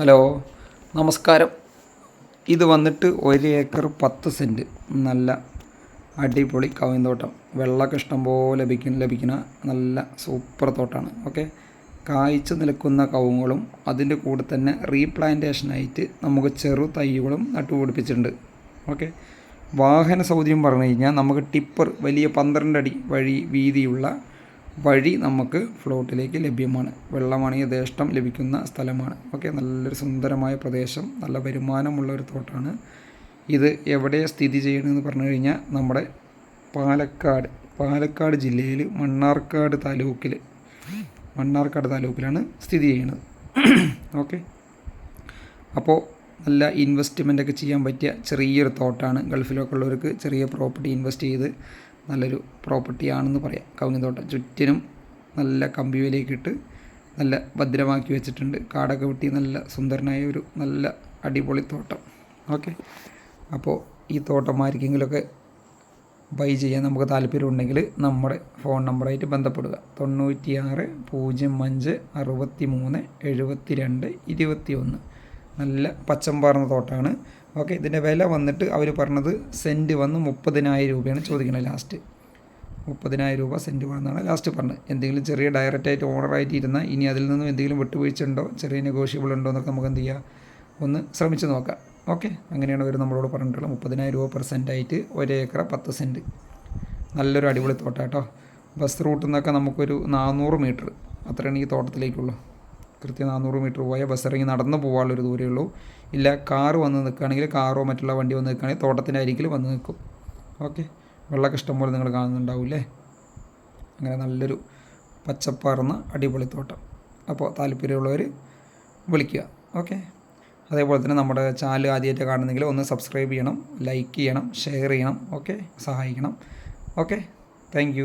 Hello നമസ്കാരം. ഇത് വന്നിട്ട് ഒരു ഏക്കർ പത്ത് സെന്റ്. നല്ല അടിപൊളി കവിന്തോട്ടം. വെള്ളമൊക്കെ ഇഷ്ടം പോലെ ലഭിക്കുന്ന ലഭിക്കുന്ന നല്ല സൂപ്പർ തോട്ടമാണ് ഓക്കെ? കായ്ച്ചു നിൽക്കുന്ന കവുങ്ങളും അതിന്റെ കൂടെ തന്നെ റീപ്ലാന്റേഷനായിട്ട് നമുക്ക് ചെറു തൈകളും നട്ടുപിടിപ്പിച്ചിട്ടുണ്ട്. ഓക്കെ? വാഹന സൗകര്യം പറഞ്ഞു കഴിഞ്ഞാൽ നമുക്ക് ടിപ്പർ വലിയ പന്ത്രണ്ട് അടി വഴി വീതിയുള്ള വഴി നമുക്ക് ഫ്ലോട്ടിലേക്ക് ലഭ്യമാണ്. വെള്ളമാണ് യഥേഷ്ടം ലഭിക്കുന്ന സ്ഥലമാണ്. ഓക്കെ നല്ലൊരു സുന്ദരമായ പ്രദേശം നല്ല വരുമാനമുള്ള ഒരു തോട്ടാണ്. ഇത് എവിടെ സ്ഥിതി ചെയ്യണമെന്ന് പറഞ്ഞു കഴിഞ്ഞാൽ നമ്മുടെ പാലക്കാട് പാലക്കാട് ജില്ലയിൽ മണ്ണാർക്കാട് താലൂക്കിൽ മണ്ണാർക്കാട് താലൂക്കിലാണ് സ്ഥിതി ചെയ്യുന്നത്. ഓക്കെ അപ്പോൾ നല്ല ഇൻവെസ്റ്റ്മെന്റ് ഒക്കെ ചെയ്യാൻ പറ്റിയ ചെറിയൊരു തോട്ടാണ്. ഗൾഫിലൊക്കെ ഉള്ളവർക്ക് ചെറിയ പ്രോപ്പർട്ടി ഇൻവെസ്റ്റ് ചെയ്ത് നല്ലൊരു പ്രോപ്പർട്ടിയാണെന്ന് പറയാം. കവുങ്ങിത്തോട്ടം ചുറ്റിനും നല്ല കമ്പി വിലയ്ക്കിട്ട് നല്ല ഭദ്രമാക്കി വെച്ചിട്ടുണ്ട്. കാടൊക്കെ വെട്ടി നല്ല സുന്ദരനായ ഒരു നല്ല അടിപൊളി തോട്ടം. ഓക്കെ അപ്പോൾ ഈ തോട്ടം ആർക്കെങ്കിലുമൊക്കെ ബൈ ചെയ്യാൻ നമുക്ക് താല്പര്യമുണ്ടെങ്കിൽ നമ്മുടെ ഫോൺ നമ്പറായിട്ട് ബന്ധപ്പെടുക. തൊണ്ണൂറ്റി ആറ് പൂജ്യം അഞ്ച് അറുപത്തി മൂന്ന് എഴുപത്തി രണ്ട് ഇരുപത്തി ഒന്ന് നല്ല പച്ചമ്പാർന്ന തോട്ടമാണ് ഓക്കെ ഇതിന്റെ വില വന്നിട്ട് അവർ പറഞ്ഞത് സെന്റ് വന്ന് മുപ്പതിനായിരം രൂപയാണ് ചോദിക്കുന്നത് ലാസ്റ്റ്. മുപ്പതിനായിരം രൂപ സെന്റ് വന്നാണ് ലാസ്റ്റ് പറഞ്ഞത്. എന്തെങ്കിലും ചെറിയ ഡയറക്റ്റായിട്ട് ഓണറായിട്ട് ഇരുന്നാൽ ഇനി അതിൽ നിന്നും എന്തെങ്കിലും വിട്ടുവീഴ്ച ഉണ്ടോ ചെറിയ നെഗോഷ്യബിൾ ഉണ്ടോ എന്നൊക്കെ നമുക്ക് എന്ത് ചെയ്യാം? ഒന്ന് ശ്രമിച്ച് നോക്കാം. ഓക്കെ അങ്ങനെയാണ് അവർ നമ്മളോട് പറഞ്ഞിട്ടുള്ളത്. മുപ്പതിനായിരം രൂപ പെർ സെന്റായിട്ട് ഒരു ഏക്കർ പത്ത് സെന്റ് നല്ലൊരു അടിപൊളി തോട്ടാട്ടോ ബസ് റൂട്ടിൽ നിന്നൊക്കെ നമുക്കൊരു നാനൂറ് മീറ്റർ. അത്രയാണ് ഈ തോട്ടത്തിലേക്കുള്ളൂ. കൃത്യം നാനൂറ് മീറ്റർ പോയാൽ ബസ് ഇറങ്ങി നടന്ന് പോകാനുള്ളൊരു ദൂരമേ ഉള്ളൂ. ഇല്ല കാറ് വന്ന് നിൽക്കുകയാണെങ്കിൽ കാറോ മറ്റുള്ള വണ്ടി വന്ന് നിൽക്കുകയാണെങ്കിൽ തോട്ടത്തിന്റെ അരികിൽ വന്ന് നിൽക്കും. ഓക്കെ? വെള്ളമൊക്കെ ഇഷ്ടംപോലെ നിങ്ങൾ കാണുന്നുണ്ടാവില്ലേ അങ്ങനെ നല്ലൊരു പച്ചപ്പാർന്ന അടിപൊളി തോട്ടം. അപ്പോൾ താല്പര്യമുള്ളവർ വിളിക്കുക. ഓക്കെ? അതേപോലെ തന്നെ നമ്മുടെ ചാനൽ ആദ്യമായിട്ട് കാണുന്നെങ്കിൽ ഒന്ന് സബ്സ്ക്രൈബ് ചെയ്യണം ലൈക്ക് ചെയ്യണം ഷെയർ ചെയ്യണം ഓക്കെ? സഹായിക്കണം. ഓക്കെ? താങ്ക്